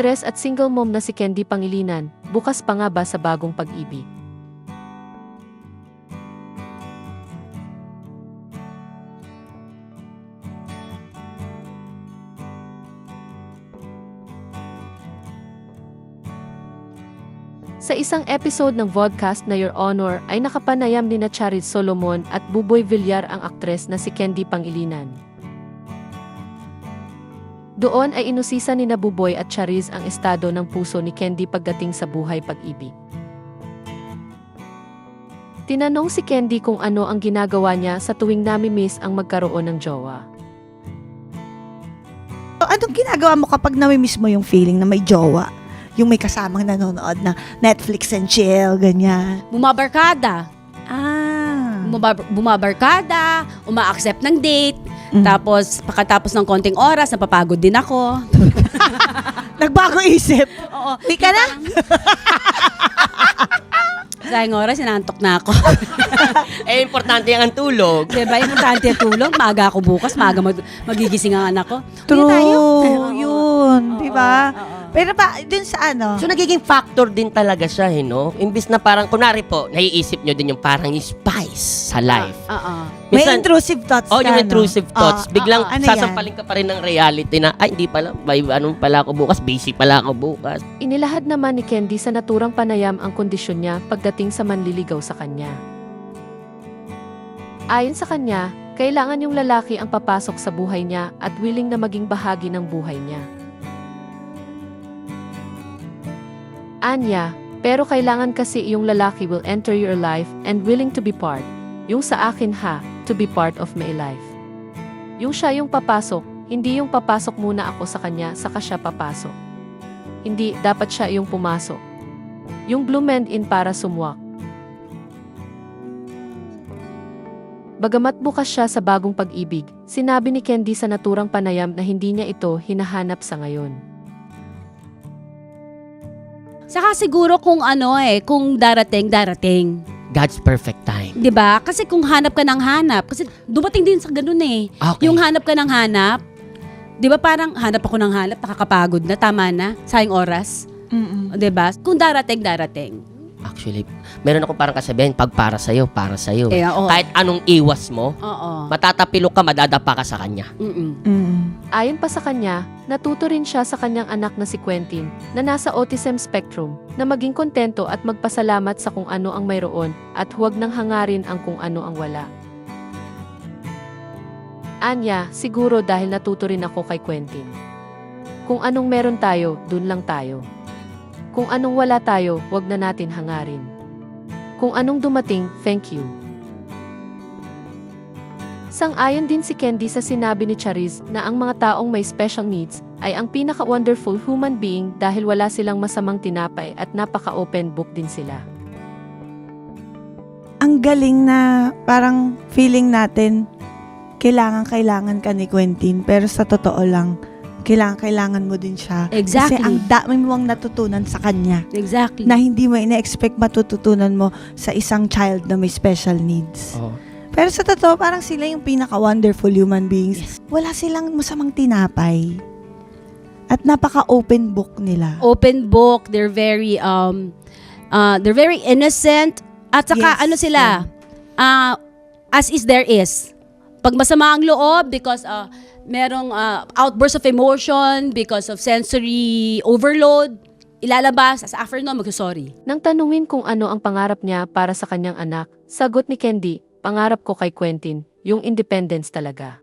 aktres at single mom na si Candy Pangilinan, bukas pa nga ba sa bagong pag-ibig? Sa isang episode ng vodcast na Your Honor ay nakapanayam ni na Charis Solomon at Buboy Villar ang aktres na si Candy Pangilinan. Doon ay inusisa ni na Buboy at Charis ang estado ng puso ni Candy pagdating sa buhay pag-ibig. Tinanong si Candy kung ano ang ginagawa niya sa tuwing nami-miss ang magkaroon ng jowa. So, anong ginagawa mo kapag namimiss mo yung feeling na may jowa? Yung may kasamang nanonood na Netflix and chill, ganyan. bumabarkada. Ah. Bumabar- bumabarkada, uma-accept ng date, Mm. tapos pagkatapos ng konting oras, napapagod din ako. Nagbago isip. Oo. Di ka na? Sa oras, sinantok na ako. Eh, importante ang tulog. diba? Importante ang tulog. Maaga ako bukas, maaga mag- magigising ang anak ko. True. tayo. Yun. Oo, Di ba? oo. Pero ba, dun sa ano? So, nagiging factor din talaga siya, eh, no? Imbis na parang, kunwari po, naiisip nyo din yung parang spice sa life. Oo. may Minsan- intrusive thoughts Oh, ka, yung no? intrusive thoughts. Ah, Biglang ano yan? sasampalin ka pa rin ng reality na, ay, hindi pala, may anong pala ako bukas, busy pala ako bukas. Inilahad naman ni Candy sa naturang panayam ang kondisyon niya pagdating sa manliligaw sa kanya. Ayon sa kanya, kailangan yung lalaki ang papasok sa buhay niya at willing na maging bahagi ng buhay niya. Anya, pero kailangan kasi yung lalaki will enter your life and willing to be part. Yung sa akin ha, to be part of my life. Yung siya yung papasok, hindi yung papasok muna ako sa kanya saka siya papasok. Hindi, dapat siya yung pumasok. Yung blumend in para sumwak. Bagamat bukas siya sa bagong pag-ibig, sinabi ni Candy sa naturang panayam na hindi niya ito hinahanap sa ngayon. Saka siguro kung ano eh, kung darating, darating. God's perfect time. 'Di ba? Kasi kung hanap ka ng hanap, kasi dumating din sa ganun eh. Okay. Yung hanap ka ng hanap, 'di ba parang hanap ako ng hanap, nakakapagod na, tama na, sayang oras, Mm-mm. 'di ba? Kung darating, darating. Actually, meron ako parang kasabihan, pag para sa'yo, para sa'yo. Eh, oo. Kahit anong iwas mo, Oo. matatapilok ka, madadapa ka sa kanya. Mm-mm. Mm. Ayon pa sa kanya, natuto rin siya sa kanyang anak na si Quentin, na nasa autism spectrum, na maging kontento at magpasalamat sa kung ano ang mayroon at huwag nang hangarin ang kung ano ang wala. Anya, siguro dahil natuto rin ako kay Quentin. Kung anong meron tayo, dun lang tayo. Kung anong wala tayo, wag na natin hangarin. Kung anong dumating, thank you. Sang-ayon din si Candy sa sinabi ni Charis na ang mga taong may special needs ay ang pinaka-wonderful human being dahil wala silang masamang tinapay at napaka-open book din sila. Ang galing na parang feeling natin kailangan-kailangan ka ni Quentin pero sa totoo lang kailangan-kailangan mo din siya. Exactly. Kasi ang dami mong natutunan sa kanya Exactly. na hindi mo ina-expect matututunan mo sa isang child na may special needs. Oh. Pero sa totoo, parang sila yung pinaka-wonderful human beings. Wala silang masamang tinapay. At napaka-open book nila. Open book, they're very um uh they're very innocent at saka Yes, ano sila? Ah, as is there is. Pag masama ang loob because uh, merong uh, outburst of emotion because of sensory overload, ilalabas as after no mag-sorry. Nang tanungin kung ano ang pangarap niya para sa kanyang anak, sagot ni Candy, pangarap ko kay Quentin, yung independence talaga.